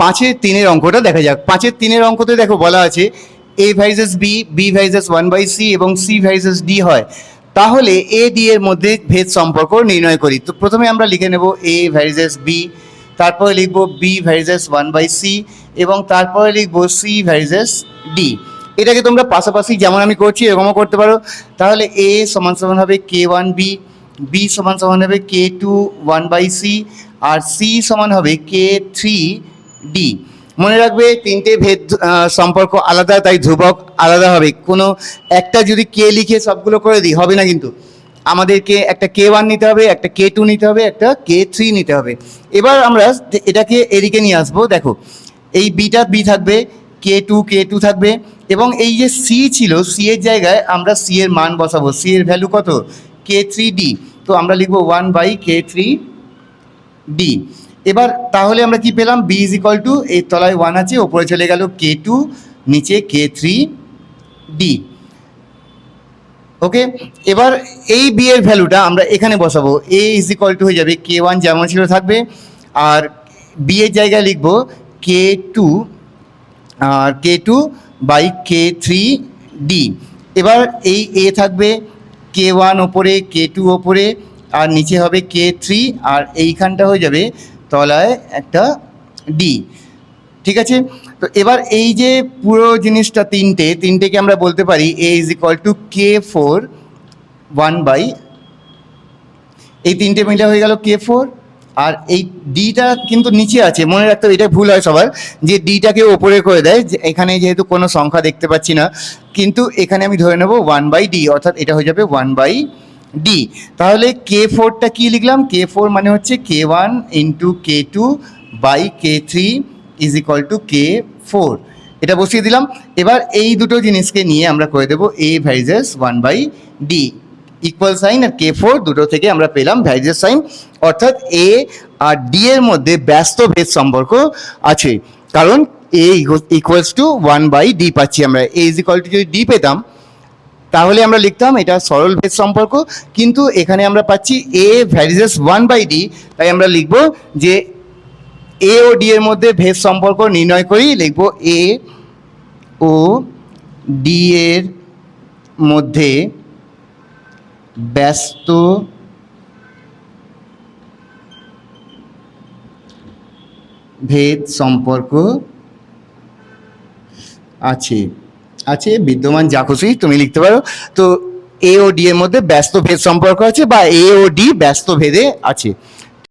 পাঁচের তিনের অঙ্কটা দেখা যাক। পাঁচের তিনের অঙ্কতে দেখো বলা আছে A varies as B B varies as one by C এবং সি ভাইজাস ডি হয়। তাহলে এ ডি এর মধ্যে ভেদ সম্পর্ক নির্ণয় করি। তো প্রথমে আমরা লিখে নেব এ ভাইজাস বি তারপরে লিখব B varies as one by C এবং তারপরে লিখব সি ভাইজাস ডি এটাকে তোমরা পাশাপাশি যেমন আমি করছি, এরকমও করতে পারো। তাহলে এ সমান সমান হবে কে ওয়ান বি বি সমান সমান হবে K two one by C R C সমান হবে কে থ্রি ডি মনে রাখবে তিনটে ভেদ সম্পর্ক আলাদা, তাই ধ্রুবক আলাদা হবে। কোনো একটা যদি কে লিখে সবগুলো করে দিই, হবে না কিন্তু। আমাদেরকে একটা কে ওয়ান নিতে হবে, একটা কে টু নিতে হবে, একটা কে থ্রি নিতে হবে। এবার আমরা এটাকে এদিকে নিয়ে আসব। দেখো, এই বিটা বি থাকবে, কে টু কে টু থাকবে, এবং এই যে সি ছিল সি এর জায়গায় আমরা সি এর মান বসাবো। সি এর ভ্যালু কত? কে থ্রি ডি তো আমরা লিখব one by K three D এবার তাহলে আমরা কি পেলাম? বি ইজ ইকাল টু এর তলায় ওয়ান আছে, ওপরে চলে গেল কে টু নিচে কে থ্রি ডি ওকে এবার এই বি এর ভ্যালুটা আমরা এখানে বসাবো। এ ইজ ইকাল টু হয়ে যাবে কে ওয়ান যেমন ছিল থাকবে। আর বি এর জায়গায় লিখব K two R K two by K three D এবার এই এ থাকবে কে ওয়ান ওপরে কে টু ওপরে, আর নিচে হবে কে থ্রি আর এইখানটা হয়ে যাবে তলায় একটা ডি ঠিক আছে? তো এবার এই যে পুরো জিনিসটা তিনটে, তিনটেকে আমরা বলতে পারি A is equal to K four one by এই তিনটে মিলে হয়ে গেল কে ফোর আর এই ডিটা কিন্তু নিচে আছে, মনে রাখতে হবে এটা ভুল হয় সবার, যে ডিটাকে ওপরে করে দেয়, যে এখানে যেহেতু কোনো সংখ্যা দেখতে পাচ্ছি না, কিন্তু এখানে আমি ধরে নেব ওয়ান বাই ডি অর্থাৎ এটা হয়ে যাবে ওয়ান বাই ডি তাহলে কে ফোরটা কী লিখলাম? কে ফোর মানে হচ্ছে K one into K two by K three is equal to K four এটা বসিয়ে দিলাম। এবার এই দুটো জিনিসকে নিয়ে আমরা করে দেবো A varies as one by D equal sign R K four দুটো থেকে আমরা পেলাম ভ্যারিজাস সাইন অর্থাৎ এ আর ডি এর মধ্যে ব্যস্ত ভেদ সম্পর্ক আছে। কারণ A equals to one by D পাচ্ছি আমরা। এ ইজ ইকুয়াল টু যদি ডি পেতাম তাহলে আমরা লিখতাম এটা সরল ভেদ সম্পর্ক, কিন্তু এখানে আমরা পাচ্ছি A varies as one by D তাই আমরা লিখব যে এ ও ডি এর মধ্যে ভেদ সম্পর্ক নির্ণয় করি, লিখব এ ও ডি এর মধ্যে ব্যস্ত ভেদ সম্পর্ক আছে। আছে, বিদ্যমান যা খুশি তুমি লিখতে পারো। তো এ ও ডি এর মধ্যে ব্যস্ত ভেদ সম্পর্ক আছে বা এ ও ডি ব্যস্ত ভেদে আছে।